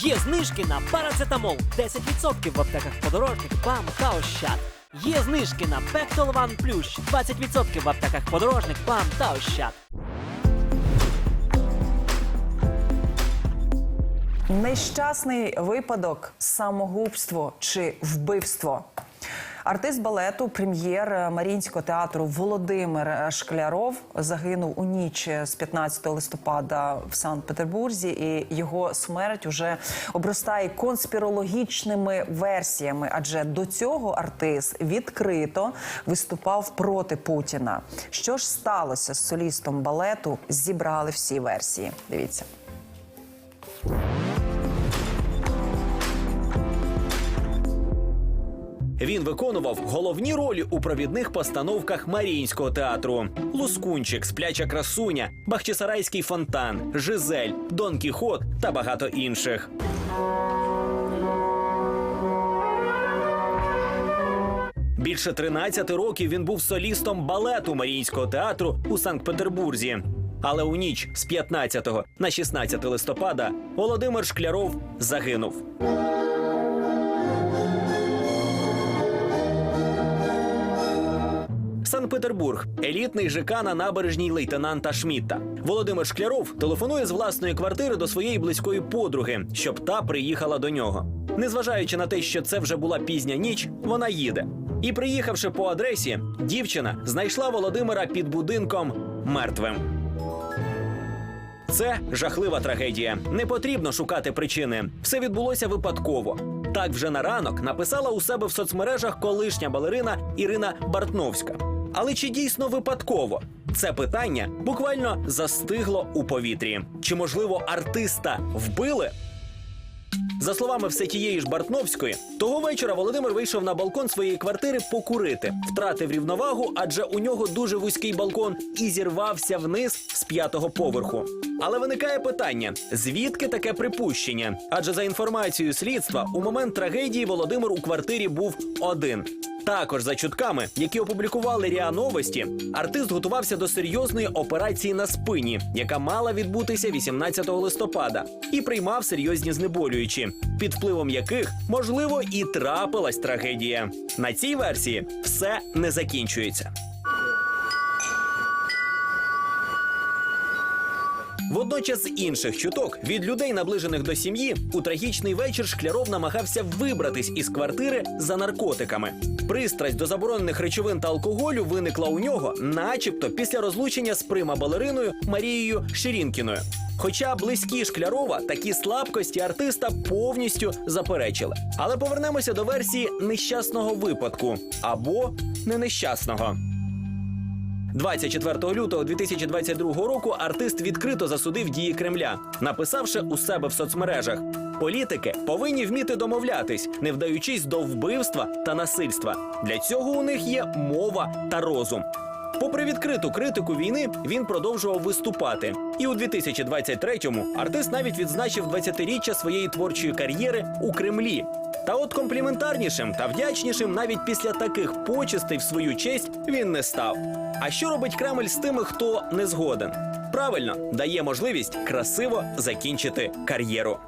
Є знижки на парацетамол 10% в аптеках подорожник, БАМ та Ощад. Є знижки на Пектолван Плющ 20% в аптеках подорожник, БАМ та Ощад. Нещасний випадок, самогубство чи вбивство. Артист балету, прем'єр Маріїнського театру Володимир Шкляров загинув у ніч з 15 листопада в Санкт-Петербурзі, і його смерть уже обростає конспірологічними версіями. Адже до цього артист відкрито виступав проти Путіна. Що ж сталося з солістом балету? Зібрали всі версії. Дивіться. Він виконував головні ролі у провідних постановках Маріїнського театру: Лускунчик, Спляча красуня, Бахчисарайський фонтан, Жизель, Дон Кіхот та багато інших. Більше 13 років він був солістом балету Маріїнського театру у Санкт-Петербурзі. Але у ніч з 15 на 16 листопада Володимир Шкляров загинув. Санкт-Петербург, елітний ЖК на набережній лейтенанта Шмітта. Володимир Шкляров телефонує з власної квартири до своєї близької подруги, щоб та приїхала до нього. Незважаючи на те, що це вже була пізня ніч, вона їде. І приїхавши по адресі, дівчина знайшла Володимира під будинком мертвим. Це жахлива трагедія. Не потрібно шукати причини. Все відбулося випадково. Так вже на ранок написала у себе в соцмережах колишня балерина Ірина Бартновська. Але чи дійсно випадково? Це питання буквально застигло у повітрі. Чи можливо артиста вбили? За словами все тієї ж Бартновської, того вечора Володимир вийшов на балкон своєї квартири покурити, втратив рівновагу, адже у нього дуже вузький балкон і зірвався вниз з п'ятого поверху. Але виникає питання: звідки таке припущення? Адже за інформацією слідства, у момент трагедії Володимир у квартирі був один. Також за чутками, які опублікували РІА Новості, артист готувався до серйозної операції на спині, яка мала відбутися 18 листопада, і приймав серйозні знеболюючі, під впливом яких можливо і трапилась трагедія. На цій версії все не закінчується. Водночас з інших чуток від людей, наближених до сім'ї, у трагічний вечір Шкляров намагався вибратись із квартири за наркотиками. Пристрасть до заборонених речовин та алкоголю виникла у нього, начебто, після розлучення з прима-балериною Марією Ширінкіною. Хоча близькі Шклярова такі слабкості артиста повністю заперечили. Але повернемося до версії нещасного випадку або не нещасного. 24 лютого 2022 року артист відкрито засудив дії Кремля, написавши у себе в соцмережах: політики повинні вміти домовлятись, не вдаючись до вбивства та насильства. Для цього у них є мова та розум. Попри відкриту критику війни, він продовжував виступати. І у 2023-му артист навіть відзначив 20-річчя своєї творчої кар'єри у Кремлі. Та от компліментарнішим та вдячнішим навіть після таких почестей в свою честь він не став. А що робить Кремль з тими, хто не згоден? Правильно дає можливість красиво закінчити кар'єру.